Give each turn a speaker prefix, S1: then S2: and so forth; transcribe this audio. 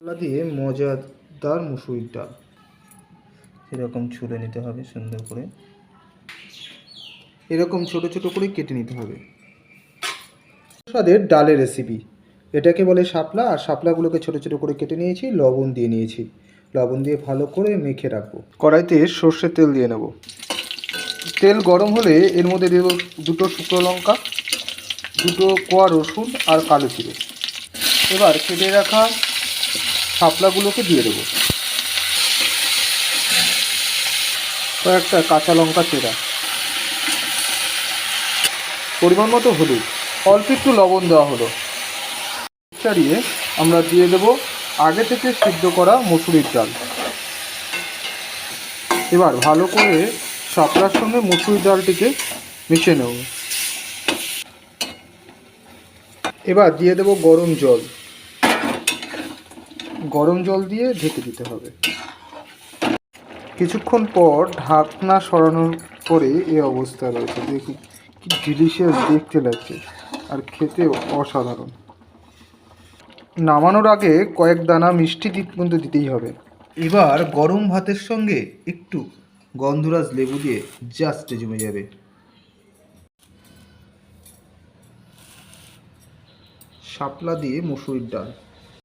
S1: মশলা দিয়ে মজাদার মুসুরির ডাল এরকম ছুলে নিতে হবে সুন্দর করে। এরকম ছোট ছোট করে কেটে নিতে হবে। স্বাদের ডালের রেসিপি এটাকে বলে শাপলা, আর শাপলাগুলোকে ছোট ছোট করে কেটে নিয়েছি, লবণ দিয়ে নিয়েছি। লবণ দিয়ে ভালো করে মেখে রাখব। কড়াইতে সর্ষের তেল দিয়ে নেব। তেল গরম হলে এর মধ্যে দেব দুটো শুকনো লঙ্কা, দুটো কোয়া রসুন আর কালো জিরে। এবার কেটে রাখা শাপলাগুলোকে দিয়ে দেবো। কয়েকটা কাঁচা লঙ্কা চেরা। পরিমাণ মতো হলুদ। অল্প একটু লবণ দেওয়া হলো। ছাড়িয়ে আমরা দিয়ে দেব আগে থেকে সিদ্ধ করা মুসুরির ডাল। এবার ভালো করে শাপলার সঙ্গে মুসুরির ডালটিকে মিশিয়ে নেব। এবার দিয়ে দেব গরম জল। গরম জল দিয়ে ঢেকে দিতে হবে। কিছুক্ষণ পর ঢাকনা সরানোর পরে এই অবস্থা রয়েছে। দেখি কি ডিলিশিয়াস দেখতে লাগছে আর খেতেও অসাধারণ। নামানোর আগে কয়েক দানা মিষ্টি দিক কিন্তু দিতেই হবে। এবার গরম ভাতের সঙ্গে একটু গন্ধরাজ লেবু দিয়ে জাস্ট জমে যাবে। শাপলা দিয়ে মুসুরির ডাল।